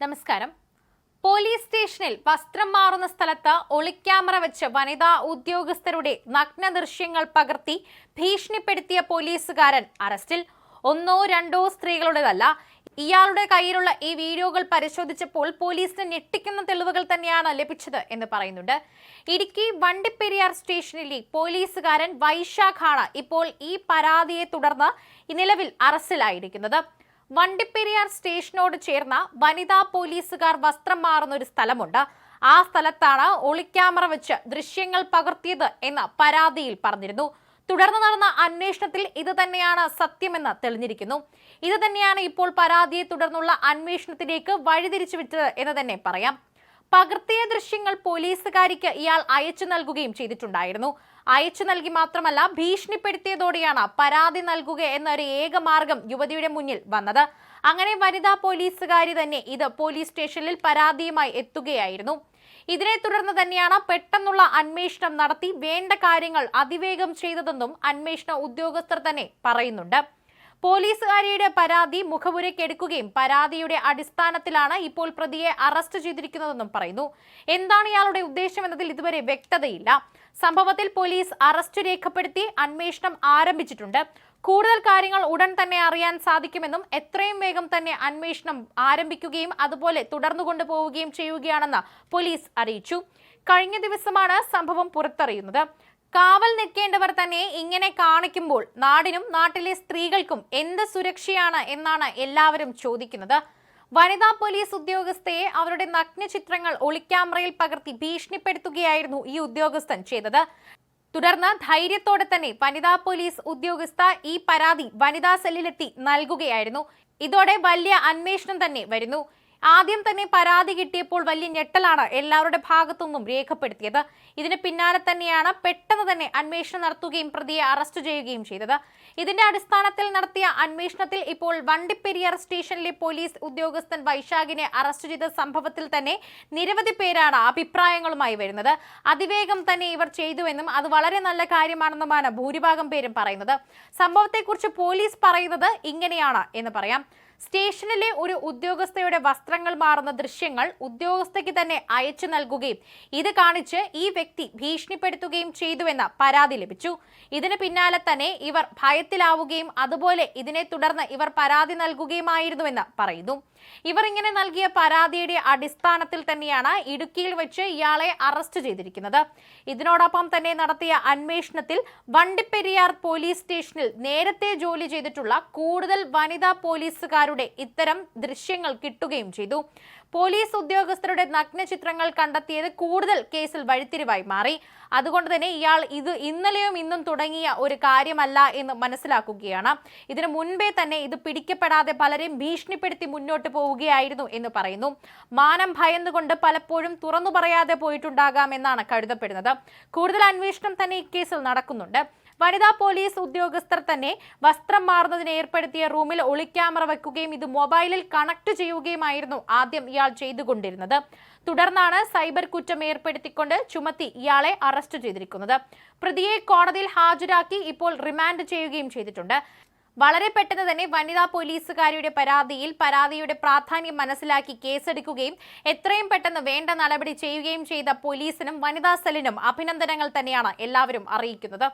നമസ്കാരം. പോലീസ് സ്റ്റേഷനിൽ വസ്ത്രം മാറുന്ന സ്ഥലത്ത് ഒളിക്യാമറ വെച്ച് വനിതാ ഉദ്യോഗസ്ഥരുടെ നഗ്ന ദൃശ്യങ്ങൾ പകർത്തി ഭീഷണിപ്പെടുത്തിയ പോലീസുകാരൻ അറസ്റ്റിൽ. ഒന്നോ രണ്ടോ സ്ത്രീകളുടേതല്ല. ഇയാളുടെ കയ്യിലുള്ള ഈ വീഡിയോകൾ പരിശോധിച്ചപ്പോൾ പോലീസിന് ഞെട്ടിക്കുന്ന തെളിവുകൾ തന്നെയാണ് ലഭിച്ചത് എന്ന് പറയുന്നുണ്ട്. ഇടുക്കി വണ്ടിപ്പെരിയാർ സ്റ്റേഷനിലെ പോലീസുകാരൻ വൈശാഖാണ് ഇപ്പോൾ ഈ പരാതിയെ തുടർന്ന് നിലവിൽ അറസ്റ്റിലായിരിക്കുന്നത്. വണ്ടിപ്പെരിയാർ സ്റ്റേഷനോട് ചേർന്ന വനിതാ പോലീസുകാർ വസ്ത്രം മാറുന്ന ഒരു സ്ഥലമുണ്ട്. ആ സ്ഥലത്താണ് ഒളിക്യാമറ വെച്ച് ദൃശ്യങ്ങൾ പകർത്തിയത് എന്ന പരാതിയിൽ പറഞ്ഞിരുന്നു. തുടർന്ന് നടന്ന അന്വേഷണത്തിൽ ഇത് തന്നെയാണ് സത്യമെന്ന് തെളിഞ്ഞിരിക്കുന്നു. ഇത് തന്നെയാണ് ഇപ്പോൾ പരാതിയെ തുടർന്നുള്ള അന്വേഷണത്തിലേക്ക് വഴിതിരിച്ചു വിട്ടത് എന്ന് തന്നെ പറയാം. പകർത്തിയ ദൃശ്യങ്ങൾ പോലീസുകാരിക്ക് ഇയാൾ അയച്ചു നൽകുകയും ചെയ്തിട്ടുണ്ടായിരുന്നു. അയച്ചു നൽകി മാത്രമല്ല ഭീഷണിപ്പെടുത്തിയതോടെയാണ് പരാതി നൽകുക എന്നൊരു ഏക മാർഗം യുവതിയുടെ മുന്നിൽ വന്നത്. അങ്ങനെ വനിതാ പോലീസുകാരി തന്നെ ഇത് പോലീസ് സ്റ്റേഷനിൽ പരാതിയുമായി എത്തുകയായിരുന്നു. ഇതിനെ തുടർന്ന് തന്നെയാണ് പെട്ടെന്നുള്ള അന്വേഷണം നടത്തി വേണ്ട കാര്യങ്ങൾ അതിവേഗം ചെയ്തതെന്നും അന്വേഷണ ഉദ്യോഗസ്ഥർ തന്നെ പറയുന്നുണ്ട്. പോലീസുകാരിയുടെ പരാതി മുഖവുരയ്ക്കെടുക്കുകയും പരാതിയുടെ അടിസ്ഥാനത്തിലാണ് ഇപ്പോൾ പ്രതിയെ അറസ്റ്റ് ചെയ്തിരിക്കുന്നതെന്നും പറയുന്നു. എന്താണ് ഇയാളുടെ ഉദ്ദേശമെന്നതിൽ ഇതുവരെ വ്യക്തതയില്ല. സംഭവത്തിൽ പോലീസ് അറസ്റ്റ് രേഖപ്പെടുത്തി അന്വേഷണം ആരംഭിച്ചിട്ടുണ്ട്. കൂടുതൽ കാര്യങ്ങൾ ഉടൻ തന്നെ അറിയാൻ സാധിക്കുമെന്നും എത്രയും വേഗം തന്നെ അന്വേഷണം ആരംഭിക്കുകയും അതുപോലെ തുടർന്നു കൊണ്ടുപോവുകയും ചെയ്യുകയാണെന്ന് പോലീസ് അറിയിച്ചു. കഴിഞ്ഞ ദിവസമാണ് സംഭവം പുറത്തറിയുന്നത്. കാവൽ നിൽക്കേണ്ടവർ തന്നെ ഇങ്ങനെ കാണിക്കുമ്പോൾ നാടിനും നാട്ടിലെ സ്ത്രീകൾക്കും എന്ത് സുരക്ഷയാണ് എന്നാണ് എല്ലാവരും ചോദിക്കുന്നത്. വനിതാ പോലീസ് ഉദ്യോഗസ്ഥയെ അവരുടെ നഗ്ന ചിത്രങ്ങൾ ഒളിക്യാമറയിൽ പകർത്തി ഭീഷണിപ്പെടുത്തുകയായിരുന്നു ഈ ഉദ്യോഗസ്ഥൻ ചെയ്തത്. തുടർന്ന് ധൈര്യത്തോടെ തന്നെ വനിതാ പോലീസ് ഉദ്യോഗസ്ഥ ഈ പരാതി വനിതാ സെല്ലിലെത്തി നൽകുകയായിരുന്നു. ഇതോടെ വലിയ അന്വേഷണം തന്നെ വരുന്നു. ആദ്യം തന്നെ പരാതി കിട്ടിയപ്പോൾ വലിയ ഞെട്ടലാണ് എല്ലാവരുടെ ഭാഗത്തുനിന്നും രേഖപ്പെടുത്തിയത്. ഇതിന് പിന്നാലെ തന്നെയാണ് പെട്ടെന്ന് തന്നെ അന്വേഷണം നടത്തുകയും പ്രതിയെ അറസ്റ്റ് ചെയ്യുകയും ചെയ്തത്. ഇതിന്റെ അടിസ്ഥാനത്തിൽ നടത്തിയ അന്വേഷണത്തിൽ ഇപ്പോൾ വണ്ടിപ്പെരിയാർ സ്റ്റേഷനിലെ പോലീസ് ഉദ്യോഗസ്ഥൻ വൈശാഖിനെ അറസ്റ്റ് ചെയ്ത സംഭവത്തിൽ തന്നെ നിരവധി പേരാണ് അഭിപ്രായങ്ങളുമായി വരുന്നത്. അതിവേഗം തന്നെ ഇവർ ചെയ്തുവെന്നും അത് വളരെ നല്ല കാര്യമാണെന്നുമാണ് ഭൂരിഭാഗം പേരും പറയുന്നത്. സംഭവത്തെക്കുറിച്ച് പോലീസ് പറയുന്നത് ഇങ്ങനെയാണ് എന്ന് പറയാം. സ്റ്റേഷനിലെ ഒരു ഉദ്യോഗസ്ഥയുടെ വസ്ത്രങ്ങൾ മാറുന്ന ദൃശ്യങ്ങൾ ഉദ്യോഗസ്ഥയ്ക്ക് തന്നെ അയച്ചു നൽകുകയും ഇത് കാണിച്ച് ഈ വ്യക്തി ഭീഷണിപ്പെടുത്തുകയും ചെയ്തുവെന്ന പരാതി ലഭിച്ചു. ഇതിന് പിന്നാലെ തന്നെ ഇവർ ഭയത്തിലാവുകയും അതുപോലെ ഇതിനെ തുടർന്ന് ഇവർ പരാതി നൽകുകയുമായിരുന്നുവെന്ന് പറയുന്നു. ഇവർ ഇങ്ങനെ നൽകിയ പരാതിയുടെ അടിസ്ഥാനത്തിൽ തന്നെയാണ് ഇടുക്കിയിൽ വെച്ച് ഇയാളെ അറസ്റ്റ് ചെയ്തിരിക്കുന്നത്. ഇതിനോടൊപ്പം തന്നെ നടത്തിയ അന്വേഷണത്തിൽ വണ്ടിപ്പെരിയാർ പോലീസ് സ്റ്റേഷനിൽ നേരത്തെ ജോലി ചെയ്തിട്ടുള്ള കൂടുതൽ വനിതാ പോലീസുകാരുടെ ഇത്തരം ദൃശ്യങ്ങൾ കിട്ടുകയും ചെയ്തു. പോലീസ് ഉദ്യോഗസ്ഥരുടെ നഗ്ന ചിത്രങ്ങൾ കണ്ടെത്തിയത് കൂടുതൽ കേസിൽ വഴിത്തിരിവായി മാറി. അതുകൊണ്ട് തന്നെ ഇയാൾ ഇത് ഇന്നലെയും ഇന്നും തുടങ്ങിയ ഒരു കാര്യമല്ല എന്ന് മനസ്സിലാക്കുകയാണ്. ഇതിനു മുൻപേ തന്നെ ഇത് പിടിക്കപ്പെടാതെ പലരെയും ഭീഷണിപ്പെടുത്തി മുന്നോട്ട് പോവുകയായിരുന്നു എന്ന് പറയുന്നു. മാനം ഭയന്നുകൊണ്ട് പലപ്പോഴും തുറന്നു പറയാതെ പോയിട്ടുണ്ടാകാം എന്നാണ് കരുതപ്പെടുന്നത്. കൂടുതൽ അന്വേഷണം തന്നെ ഈ കേസിൽ നടക്കുന്നുണ്ട്. വനിതാ പോലീസ് ഉദ്യോഗസ്ഥർ തന്നെ വസ്ത്രം മാറുന്നതിന് ഏർപ്പെടുത്തിയ റൂമിൽ ഒളിക്യാമറ വെക്കുകയും ഇത് മൊബൈലിൽ കണക്ട് ചെയ്യുകയുമായിരുന്നു ആദ്യം ഇയാൾ ചെയ്തുകൊണ്ടിരുന്നത്. തുടർന്നാണ് സൈബർ കുറ്റം ഏർപ്പെടുത്തിക്കൊണ്ട് ചുമത്തി ഇയാളെ അറസ്റ്റ് ചെയ്തിരിക്കുന്നത്. പ്രതിയെ കോടതിയിൽ ഹാജരാക്കി ഇപ്പോൾ റിമാൻഡ് ചെയ്യുകയും ചെയ്തിട്ടുണ്ട്. വളരെ പെട്ടെന്ന് തന്നെ വനിതാ പോലീസുകാരിയുടെ പരാതിയിൽ പരാതിയുടെ പ്രാധാന്യം മനസ്സിലാക്കി കേസെടുക്കുകയും എത്രയും പെട്ടെന്ന് വേണ്ട നടപടി ചെയ്യുകയും ചെയ്ത പോലീസിനും വനിതാ സെല്ലിനും അഭിനന്ദനങ്ങൾ തന്നെയാണ് എല്ലാവരും അറിയിക്കുന്നത്.